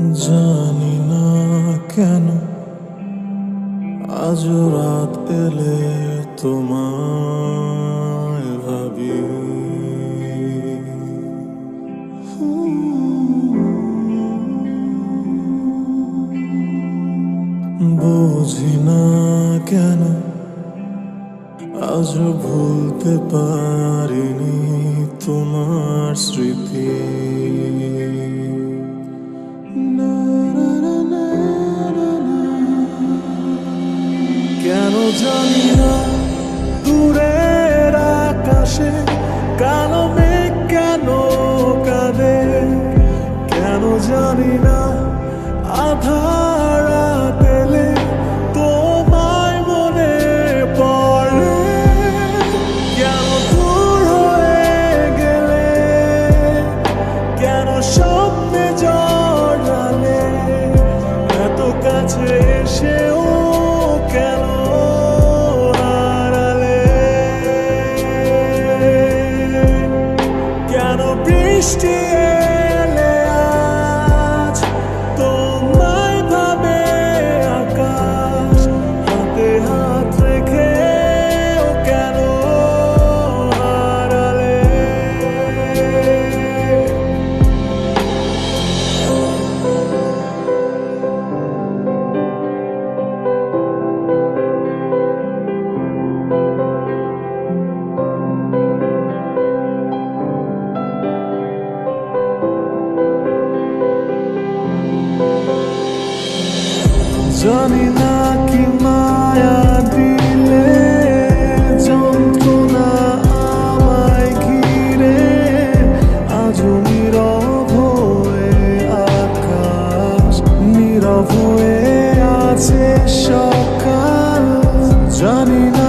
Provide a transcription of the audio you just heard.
জানি না কেন আজ রাত এলে তোমায় ভাবি। বুঝি না কেন আজ ভুলতে পারিনি তোমার স্মৃতি। the জানি না কি মায়া দিলে যন্ত্রণা আমায় ঘিরে, আজও নীরব হয়ে আকাশ, নীরব হয়ে আছে সকাল। জানি না